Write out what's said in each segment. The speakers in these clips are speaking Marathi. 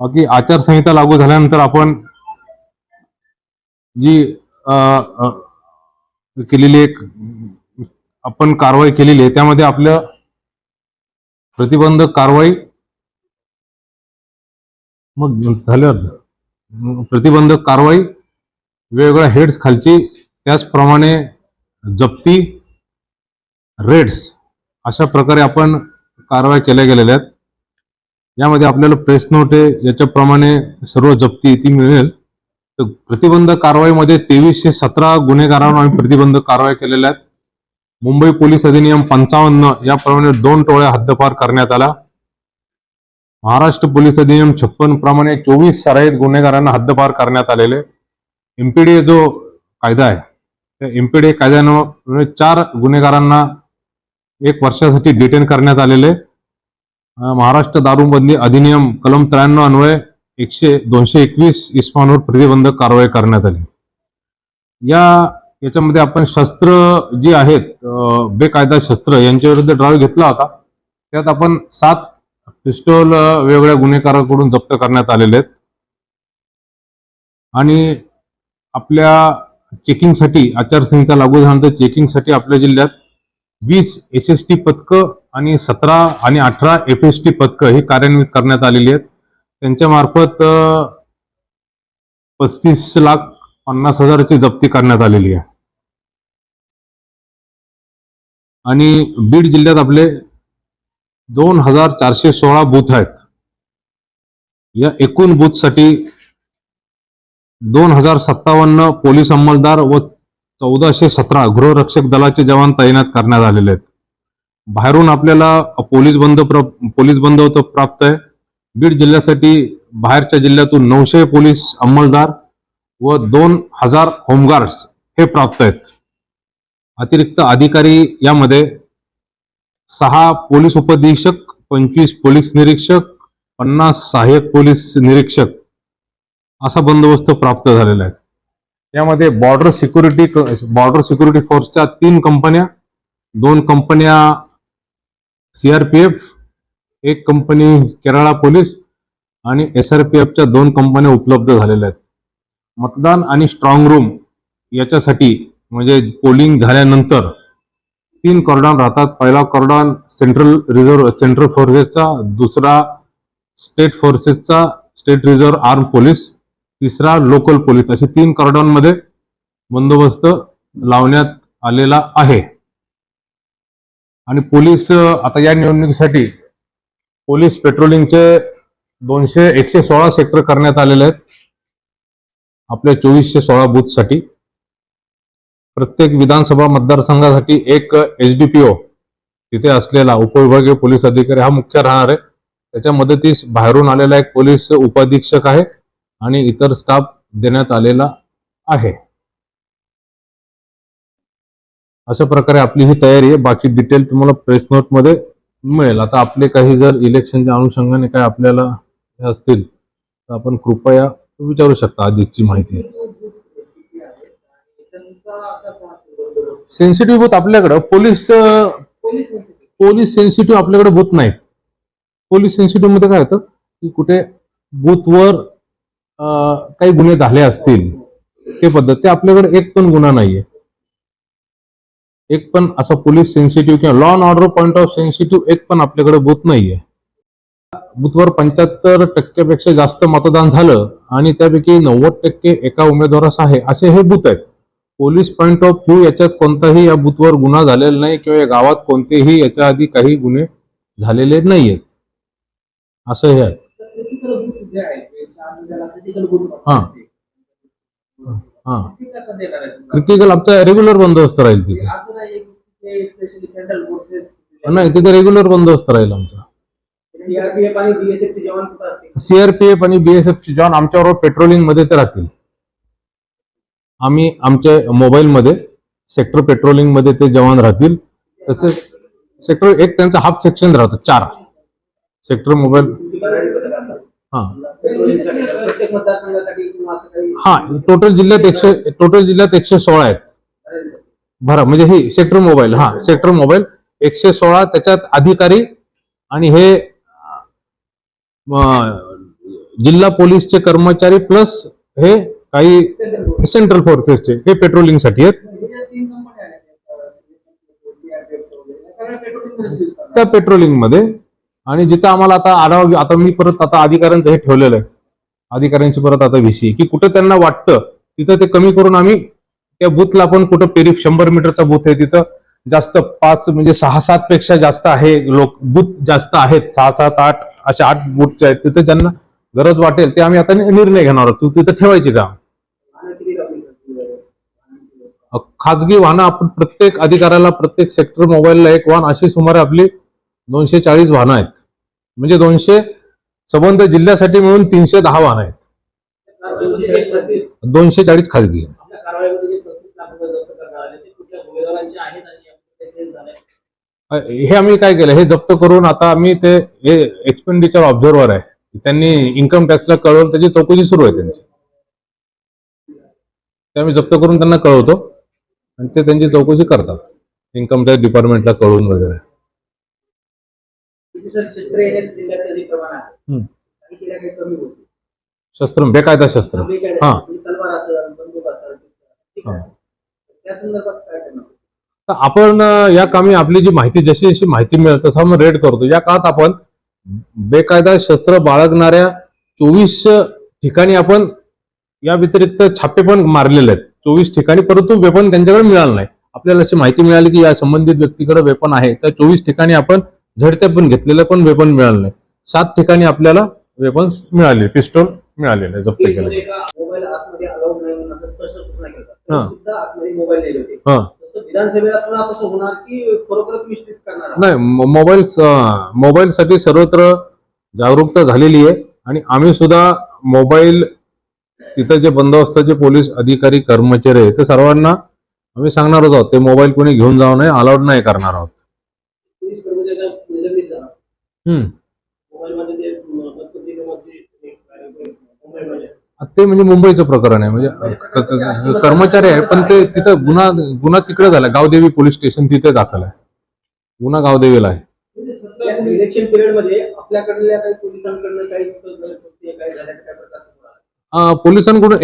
बाकी आचारसंहिता लागू झाल्यानंतर आपण जी केलेली एक आपण कारवाई केलेली आहे त्यामध्ये आपल्या प्रतिबंधक कारवाई मग झाल्यावर प्रतिबंधक कारवाई वेगवेगळ्या हेड्स खालची त्याचप्रमाणे जप्ती रेड्स अशा प्रकारे आपण कारवाई केल्या गेलेल्या आहेत. यामध्ये आपल्याला प्रेस नोट आहे याच्याप्रमाणे सर्व जप्ती ती मिळेल. तर प्रतिबंध कारवाईमध्ये तेवीसशे सतरा गुन्हेगारांवर आम्ही प्रतिबंध कारवाई केलेल्या आहेत मुंबई पोलीस अधिनियम पंचावन्न याप्रमाणे दोन टोळ्या हद्दपार करण्यात आला. महाराष्ट्र पोलीस अधिनियम छप्पन प्रमाणे चोवीस सराईत गुन्हेगारांना हद्दपार करण्यात आलेले. एमपीडीए जो कायदा आहे त्या एमपीडीए कायद्यानं चार गुन्हेगारांना एक वर्षासाठी डिटेन करण्यात आलेले. महाराष्ट्र दारूबंदी अधिनियम कलम त्र्याण्णव अन्वये एकशे दोनशे एकवीस इस्मानवर प्रतिबंधक कारवाई करण्यात आली. या याच्यामध्ये आपण शस्त्र जी आहेत बेकायदा शस्त्र यांच्या विरुद्ध ड्राईव्ह घेतला होता. त्यात आपण सात पिस्टोल वेगवेगळ्या गुन्हेगारांकडून जप्त करण्यात आलेले आहेत. आणि आपल्या चेकिंगसाठी आचारसंहिता लागू झाल्यानंतर चेकिंगसाठी आपल्या जिल्ह्यात वीस एस एस टी पथकं आणि सतरा आणि अठरा एफ एस टी पथकं ही कार्यान्वित करण्यात आलेली आहेत. त्यांच्या मार्फत पस्तीस लाख पन्नास हजाराची जप्ती करण्यात आलेली आहे. आणि बीड जिल्ह्यात आपले दोन हजार चारशे सोळा बूथ आहेत. या एकूण बूथसाठी दोन हजार सत्तावन्न पोलीस अंमलदार व चौदाशे सतरा गृहरक्षक दलाचे जवान तैनात करण्यात आलेले आहेत. बाहेरून आपल्याला पोलीस बंद प्र पोलीस बंदोबस्त प्राप्त आहे. बीड जिल्ह्यासाठी बाहेरच्या जिल्ह्यातून नऊशे पोलीस अंमलदार व दोन हजार होमगार्ड्स हे प्राप्त आहेत. अतिरिक्त अधिकारी यामध्ये सहा पोलीस उपधीक्षक पंचवीस पोलीस निरीक्षक पन्नास सहाय्यक पोलीस निरीक्षक असा बंदोबस्त प्राप्त झालेला आहे. यामध्ये बॉर्डर सिक्युरिटी बॉर्डर सिक्युरिटी फोर्सच्या तीन कंपन्या दोन कंपन्या सीआरपीएफ एक कंपनी केरळा पोलीस आणि एस आर पी एफच्या दोन कंपन्या उपलब्ध झालेल्या आहेत. मतदान आणि स्ट्रॉंग रूम याच्यासाठी म्हणजे पोलिंग झाल्यानंतर तीन कॉर्डॉन राहतात. पहिला कॉर्डॉन सेंट्रल रिझर्व्ह सेंट्रल फोर्सेसचा दुसरा स्टेट फोर्सेसचा स्टेट रिझर्व्ह आर्म पोलीस तिसरा लोकल पोलीस असे तीन कॉर्डॉनमध्ये बंदोबस्त लावण्यात आलेला आहे. आणि पोलीस आता या निवडणुकीसाठी पोलीस पेट्रोलिंगचे दोनशे एकशे सोळा सेक्टर करण्यात आलेले आहेत. आपल्या चोवीसशे सोळा बूथसाठी. प्रत्येक विधानसभा मतदारसंघासाठी एक एचडीपीओ तिथे असलेला उपविभागीय पोलीस अधिकारी हा मुख्य राहणार आहे. त्याच्या मदतीस बाहेरून आलेला एक पोलीस उपाधीक्षक आहे आणि इतर स्टाफ देण्यात आलेला आहे. अशा प्रकारे आपली ही तयारी आहे. बाकी डिटेल तुम्हाला प्रेस नोटमध्ये मिळेल. आता आपले काही जर इलेक्शनच्या अनुषंगाने काय आपल्याला हे असतील तर आपण कृपया विचारू शकता अधिकची माहिती. सेन्सिटिव्ह बूथ आपल्याकडं पोलीस पोलीस सेन्सिटिव्ह आपल्याकडे बूथ नाहीत. पोलीस सेन्सिटिव्हमध्ये काय होतं की कुठे बूथवर काही गुन्हे झाले असतील ते पद्धत ते आपल्याकडे एक पण गुन्हा नाहीये. एक पण असा पोलीस सेन्सिटिव्ह किंवा law and order point of sensitive एक पण आपल्याकडे बूथ नाहीये. बूथवर पंच्याहत्तर टक्क्यापेक्षा जास्त मतदान झालं आणि त्यापैकी नव्वद टक्के एका उमेदवारास आहे असे हे बूथ आहेत. पोलीस पॉईंट ऑफ व्ह्यू याच्यात कोणताही या बूथवर गुन्हा झालेला नाही किंवा या गावात कोणतेही याच्या आधी काही गुन्हे झालेले नाहीयेत. असं हे आहे. हा. हा. ते कसं देणार आहे तुम्ही? क्रिटिकल आमचा रेग्युलर बंदोबस्त राहील तिथे. असं नाही की ते स्पेशली सेंट्रल फोर्सेस नाही तिथे रेग्युलर बंदोबस्त राहील आमचा. सीआरपीएफ आणि बीएसएफ चे जवान कुठं असतील? सीआरपीएफ आणि बीएसएफ चे जवान आमच्याबरोबर पेट्रोलिंगमध्ये ते राहतील. आम्ही आमच्या मोबाईल मध्ये सेक्टर पेट्रोलिंगमध्ये ते जवान राहतील. तसेच सेक्टर एक त्यांचा हाफ सेक्शन राहतं चार. सेक्टर मोबाईल हा हा टोटल जिल्ह्यात एकशे टोटल जिल्ह्यात एकशे सोळा आहेत भरा म्हणजे ही सेक्टर मोबाईल हा सेक्टर मोबाईल एकशे सोळा त्याच्यात अधिकारी आणि हे जिल्हा पोलीसचे कर्मचारी प्लस हे काही सेंट्रल फोर्सेसचे हे पेट्रोलिंगसाठी आहेत. त्या पेट्रोलिंगमध्ये आणि जिथं आम्हाला आता आढावा आता मी परत आता अधिकाऱ्यांचं हे ठेवलेलं आहे. अधिकाऱ्यांची परत आता व्हीसी की कुठं त्यांना वाटतं तिथं ते कमी करून आम्ही त्या बूथला पण कुठं पेरी शंभर मीटरचा बूथ आहे तिथं जास्त पाच म्हणजे सहा सात पेक्षा जास्त आहे लोक बूथ जास्त आहेत सहा सात आठ अशा आठ बूथचे आहेत तिथं ज्यांना गरज वाटेल ते आम्ही आता निर्णय घेणार आहोत. तू तिथं ठेवायची का? खाजगी वाहनं आपण प्रत्येक अधिकाऱ्याला प्रत्येक सेक्टर मोबाईलला एक वाहन अशी सुमारे आपली दोनशे चाळीस वाहनं आहेत. म्हणजे दोनशे संबंध जिल्ह्यासाठी मिळून तीनशे दहा वाहनं आहेत. दोनशे चाळीस अ, हे आम्ही काय केलं? हे जप्त करून आता आम्ही ते हे एक्सपेंडिचर ऑब्झर्वर आहे. त्यांनी इन्कम टॅक्सला कळवलं त्याची चौकशी सुरू आहे त्यांची. ते आम्ही जप्त करून त्यांना कळवतो. आणि ते त्यांची चौकशी करतात. इन्कम टॅक्स डिपार्टमेंटला कळवून वगैरे. शस्त्र येण्याचं जिल्ह्यात अधिक प्रमाण आहे? हम्म. काही ठिकाणी कमी होते शस्त्र बेकायदा शस्त्र. काय हा. म्हणजे तलवार असेल बंदूक असेल ठीक आहे. हा. त्या संदर्भात काय करणार? तर आपण अ, या कामी आपली जी माहिती जशी जशी माहिती मिळेल तसं आपण रेड करतो. या काळात आपण बेकायदा शस्त्र बाळगणाऱ्या चोवीस ठिकाणी आपण या व्यतिरिक्त छापे पण मारलेले आहेत. चोवीस ठिकाणी परंतु वेपन त्यांच्याकडे मिळालं नाही. आपल्याला अशी माहिती मिळाली की या संबंधित व्यक्तीकडे वेपन आहे. तर चोवीस ठिकाणी आपण झडते पण घेतलेलं पण वेपन मिळालं नाही. सात ठिकाणी आपल्याला वेपन्स मिळाले पिस्टोल मिळालेले जप्त केले. नाही हा. मोबाईल हा. मोबाईल मोबाईलसाठी सर्वत्र जागरूकता झालेली आहे आणि आम्ही सुद्धा मोबाईल तिथं जे बंदोबस्ताचे पोलीस अधिकारी कर्मचारी आहेत ते सर्वांना आम्ही सांगणारच आहोत ते मोबाईल कोणी घेऊन जाऊ नये अलाउड नाही करणार आहोत पोलीस कर्मचाऱ्यांना निलंबित झाला हम्म. मोबाईलमध्ये ते म्हणजे मुंबईचं प्रकरण आहे म्हणजे कर्मचारी आहे पण ते तिथं गुन्हा गुन्हा तिकडे झाला गावदेवी पोलीस स्टेशन तिथे दाखल आहे. गुन्हा गावदेवीला आहे. म्हणजे इलेक्शन पिरियडमध्ये आपल्याकडल्या काही पोलिसांकडनं काही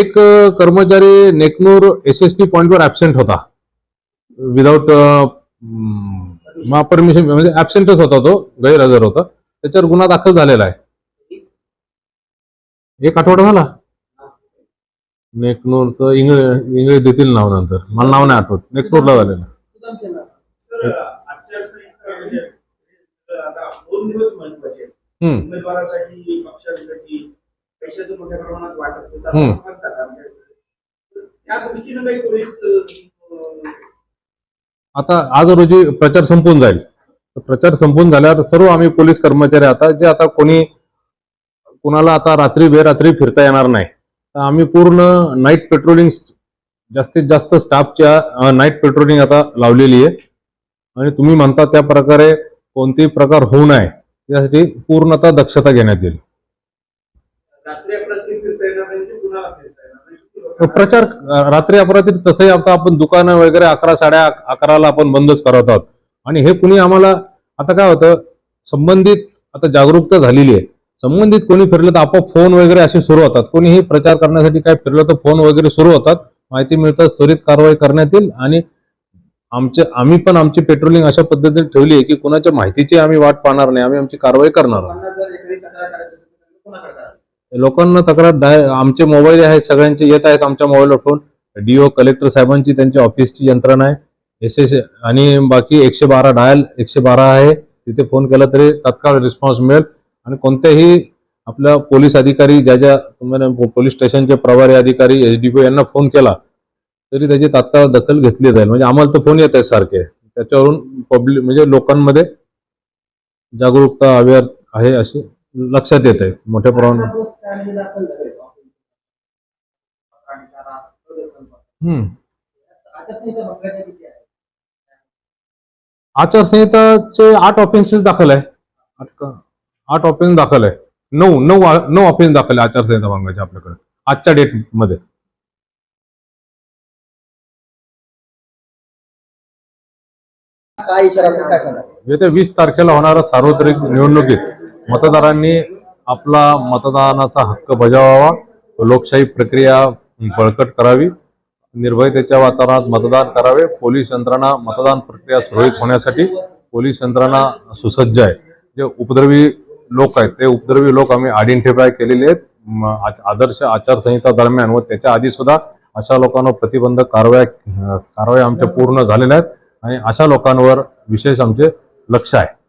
एक कर्मचारी नेकनूर एस एस टी पॉइंटवर ऍबसेंट होता. विदाऊट परमिशन म्हणजे ऍबसेंटच होता तो गैरहजर होता. त्याच्यावर गुन्हा दाखल झालेला आहे. एक आठवडा झाला. नेकनूरचं इंग्रज इंग्रज देतील नाव नंतर. मला नाव नाही आठवत. नेकनूरला झालेलं. सुदाम आता आज रोजी प्रचार संपून जाईल. प्रचार संपून झाल्यावर सर्व आम्ही पोलीस कर्मचारी आता जे आता कोणी कुणाला आता रात्री बेरात्री फिरता येणार नाही. तर आम्ही पूर्ण नाईट पेट्रोलिंग जास्तीत जास्त स्टाफच्या नाईट पेट्रोलिंग आता लावलेली आहे. आणि तुम्ही म्हणता त्या प्रकारे कोणतेही प्रकार होऊ नये. यासाठी पूर्णतः दक्षता घेण्यात येईल रात्री अपरात्री फिरता येणार नाही ते कुणाला फिरता येणार नाही किती लोकांना- प्रचार रात्री अपरात्री तसंही आता आपण दुकानं वगैरे अकरा साडे अकराला आपण बंदच करत आहोत. आणि हे कुणी आम्हाला आता काय होतं संबंधित आता जागरूकता झालेली आहे. संबंधित कोणी फिरलं तर आपोआप फोन वगैरे असे सुरू होतात. कोणीही प्रचार करण्यासाठी काय फिरलं तर फोन वगैरे सुरू होतात. माहिती मिळताच त्वरित कारवाई करण्यात येईल. आणि आमच्या आम्ही पण आमची पेट्रोलिंग अशा पद्धतीने ठेवली आहे की कोणाच्या माहितीची आम्ही वाट पाहणार नाही. आम्ही आमची कारवाई करणार आहोत लोकांना जर एखादी तक्रार करायची असेल तर कोणाकडे करा? लोकांना तक्रार डाय आमचे मोबाईल आहेत सगळ्यांचे येत आहेत आमच्या मोबाईलवर फोन. डीओ कलेक्टर साहेबांची त्यांच्या ऑफिसची यंत्रणा आहे. एस एस आणि बाकी एकशे बारा डायल एकशे बारा आहे. तिथे फोन केला तरी तत्काळ रिस्पॉन्स मिळेल. आणि कोणत्याही आपल्या पोलीस अधिकारी ज्या ज्या तुम्हाला पोलीस स्टेशनचे प्रभारी अधिकारी एस डी पी यांना फोन केला तरी त्याची तात्काळ दखल घेतली जाईल. म्हणजे आम्हाला तर फोन येत आहेत सारखे. त्याच्यावरून पब्लिक म्हणजे लोकांमध्ये जागरूकता अवेअर आहे अशी लक्षात येत आहे मोठ्या प्रमाणात आचारसंहिताचे आठ ऑफेन्सेस दाखल आहे. आठ ऑफेन्स दाखल आहे. नऊ नऊ नऊ ऑफेन्स दाखल आहे आचारसंहिता भंगाचे आपल्याकडे. आजच्या डेटमध्ये. येत्या वीस तारखेला होणाऱ्या सार्वत्रिक निवडणुकीत. मतदारांनी आपला मतदानाचा हक्क बजावावा लोकशाही प्रक्रिया बळकट करावी निर्भयतेच्या वातावरणात मतदान करावे पोलीस यंत्रणा मतदान प्रक्रिया सुरळीत होण्यासाठी पोलीस यंत्रणा सुसज्ज आहे. जे उपद्रवी लोक आहेत ते उपद्रवी लोक आम्ही आयडेंटिफाय केलेले आहेत. आ- आदर्श आचारसंहिता दरम्यान व त्याच्या आधी सुद्धा अशा लोकांवर प्रतिबंधक कारवाया कारवाया आमच्या पूर्ण झालेल्या आहेत. आणि अशा लोकांवर विशेष आमचे लक्ष आहे.